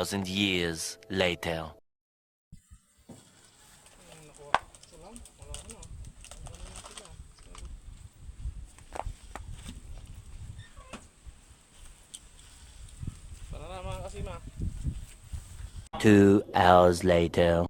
2,000 years later. Tara na mga kasima. Two hours later.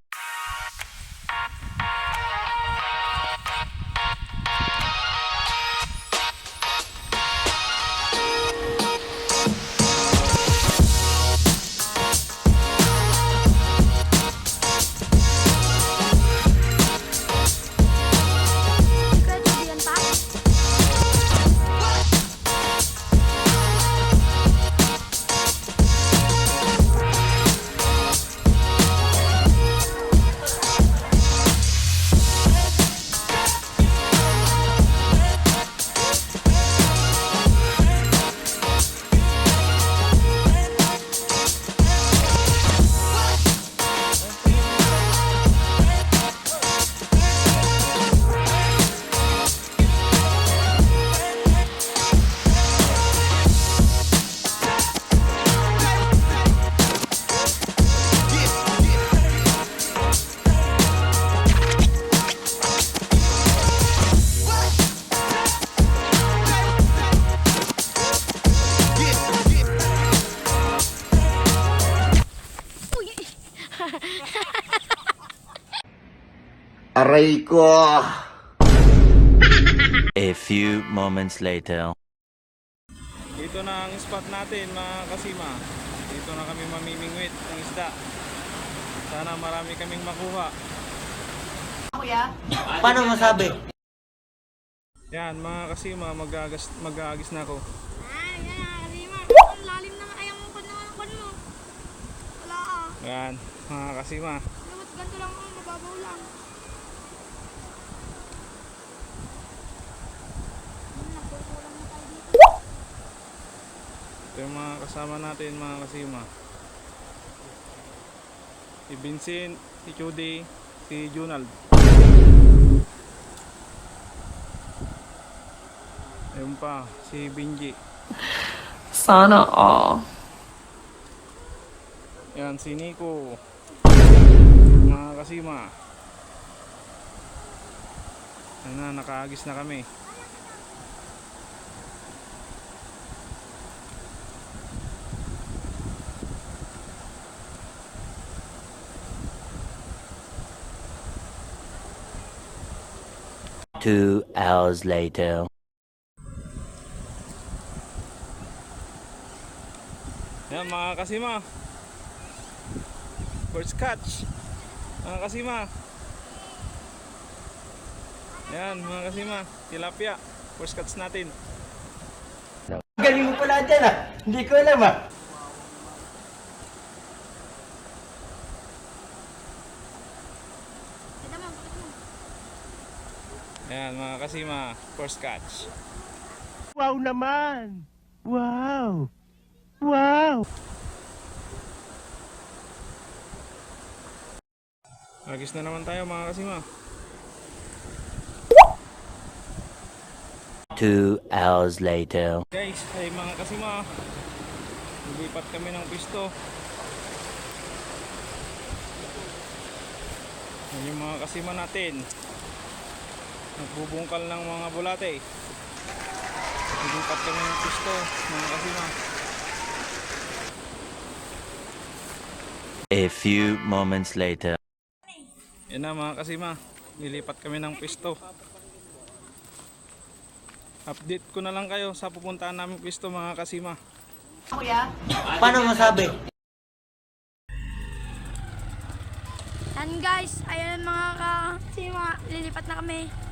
Aray ko! A few moments later. Dito na ang spot natin mga kasima. Dito na kami mamimingwit ng isda. Sana marami kaming makuha. Paano masabi? Yan mga kasima, magagis na ako. Ay, yan, Rima. Ang lalim ng ayang mo na kon mo. Wala ah. Yan mga kasima. Dapat ganito lang ako, mababaw lang. Ano, nagkukulang na tayo dito. Ito yung mga kasama natin mga kasima. Si Vincent, si Judy, si Junald. Ayun pa, si Binji. Sana all. Yan, si Nico. Mga kasima. Ayun na, nakaagis na kami. Two hours later. Yan mga kasima. First catch. Mga kasima. Yan mga kasima. Tilapia. First catch natin. Galing mo pala dyan ah. Hindi ko alam ah. Ito mo, bakit mo? Yan mga kasima. First catch. Wow naman! Wow! Wow! Agis na naman tayo mga kasima. Two hours later. Guys, ay mga kasima. Lumipat kami ng pisto. Yan yung mga kasima natin. Nagbubungkal ng mga bulate. Lumipat kami ng pisto, mga kasima. A few moments later. Yan na mga kasima. Nilipat kami ng pisto. Update ko na lang kayo sa pupuntahan namin pisto mga kasima. Paano masabi? Yan guys, ayan mga kasima, lilipat na kami.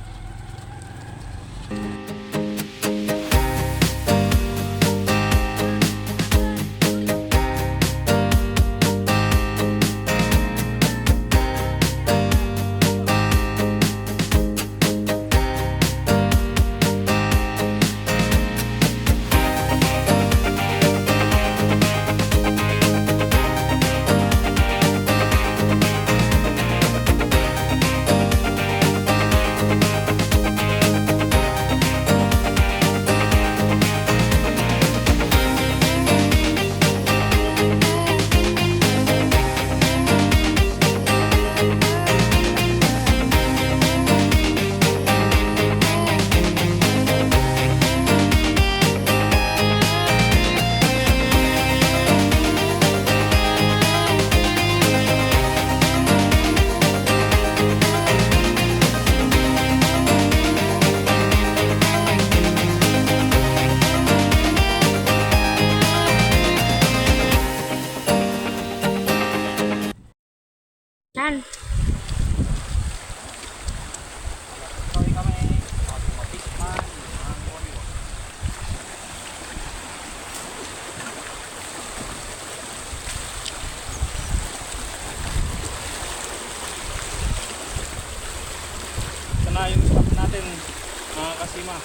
Kasima.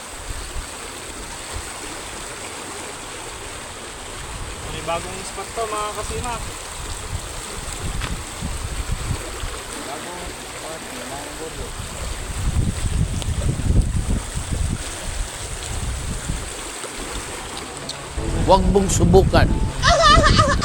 May bagong spot to mga kasima. Bagong spot, mga burlo. Huwag mong subukan.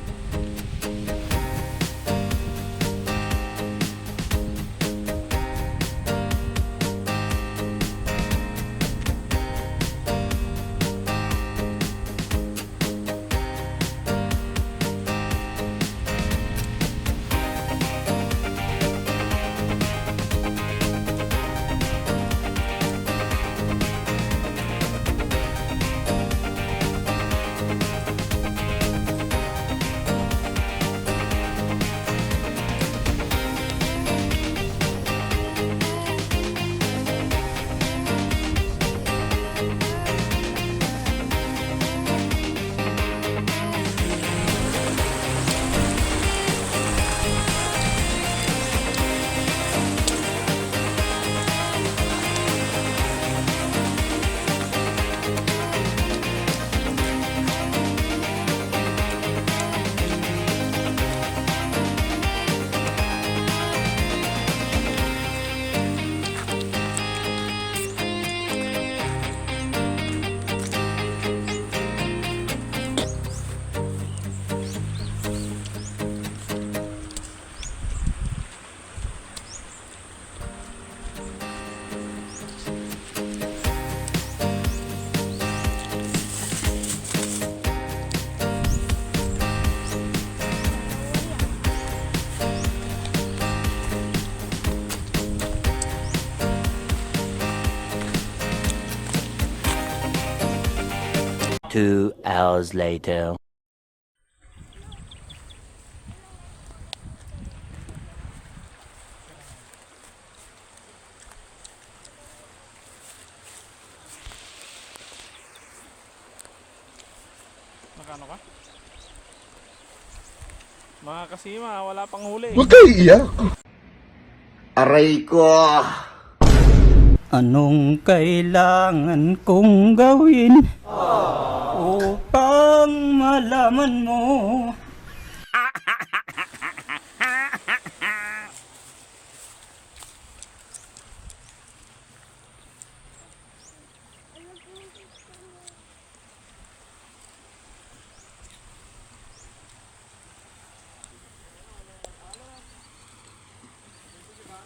Two hours later. Nakano ka? Mga kasima, wala pang huli. Huwag kayo iiyak. Aray ko. Anong kailangan kong gawin upang malaman mo?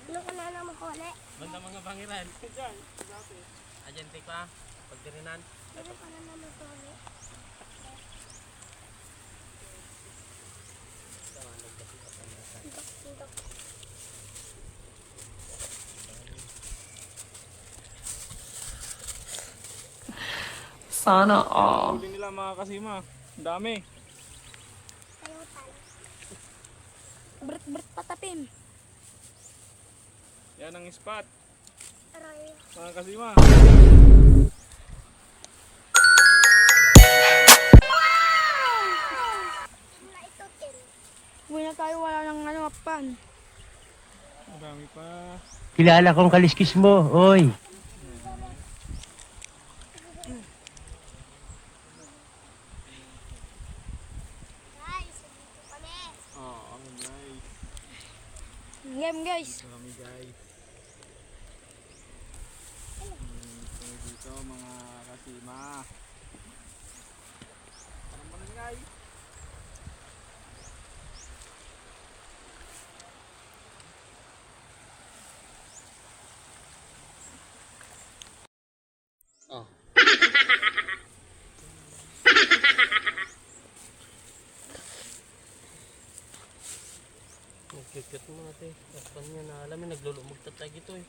Ano ka na naman huli? Banda mga pangiran. Diyan, dati. Agentik pa, pagtirinan. Ano ka na naman huli? Sana all. Huli nila mga kasima. Ang dami. Kayutan. Bert-bert patapim. Yan ang spot. Aray. Mga kasima. Kilala kong kaliskis mo, oy. Kami. Oh. Game, guys. Dami guys. Hmm, dito mga kasima. Ano mo na guys? Mo niya na alam mo, naglulumog tatay ito eh.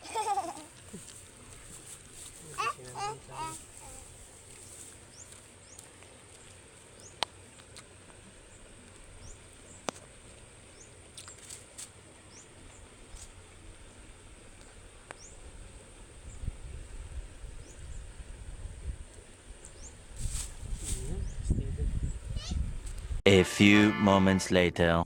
A few moments later.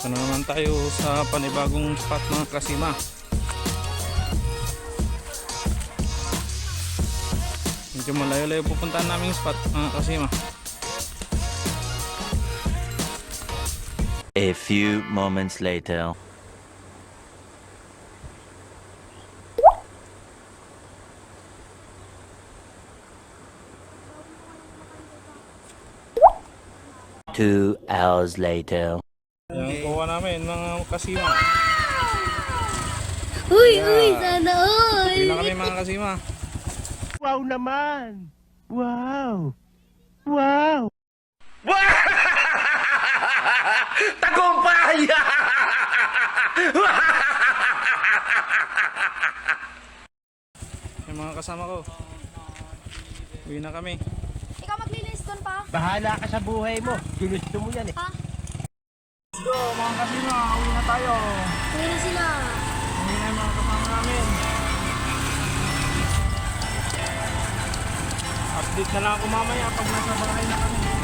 Ano naman tayo sa panibagong spot mga kasima. Medyo malayo-layo pupuntahan namin spot mga kasima. A few moments later. Two hours later. Namin mga kasima. Uy, uy, sana all. Pila kami mga kasima. Wow naman! Wow! Wow! Yung mga kasama ko. Uwi na kami. Ikaw maglinis doon pa? Bahala ka sa buhay mo. Ginusto mo yan eh. Ha? Let's go mga kasima, uwi na tayo. Uwi na sila. Uwi na yung mga kasama namin. Update na lang ako mamaya pag nasa bahay na kami.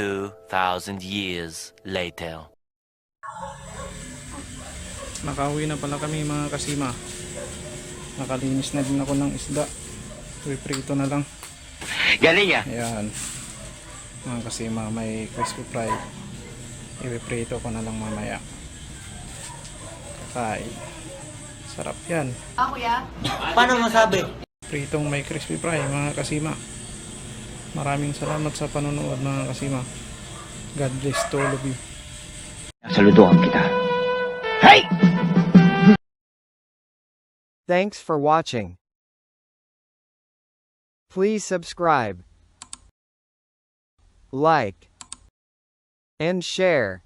2,000 years later. Nakauwi na pala kami mga kasima. Nakalinis na din ako ng isda. Iprito na lang. Galing ya? Ayan. Mga kasima, may crispy fry. Iprito ko na lang mamaya. Kakain. Sarap yan. Ah, ako ya? Paano masabi? Pritong may crispy fry mga kasima. Maraming salamat sa panonood mga kasima. God bless to all of you. Saluduhan kita. Thanks for watching. Please subscribe, like, and share,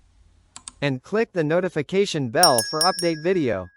and click the notification bell for update video.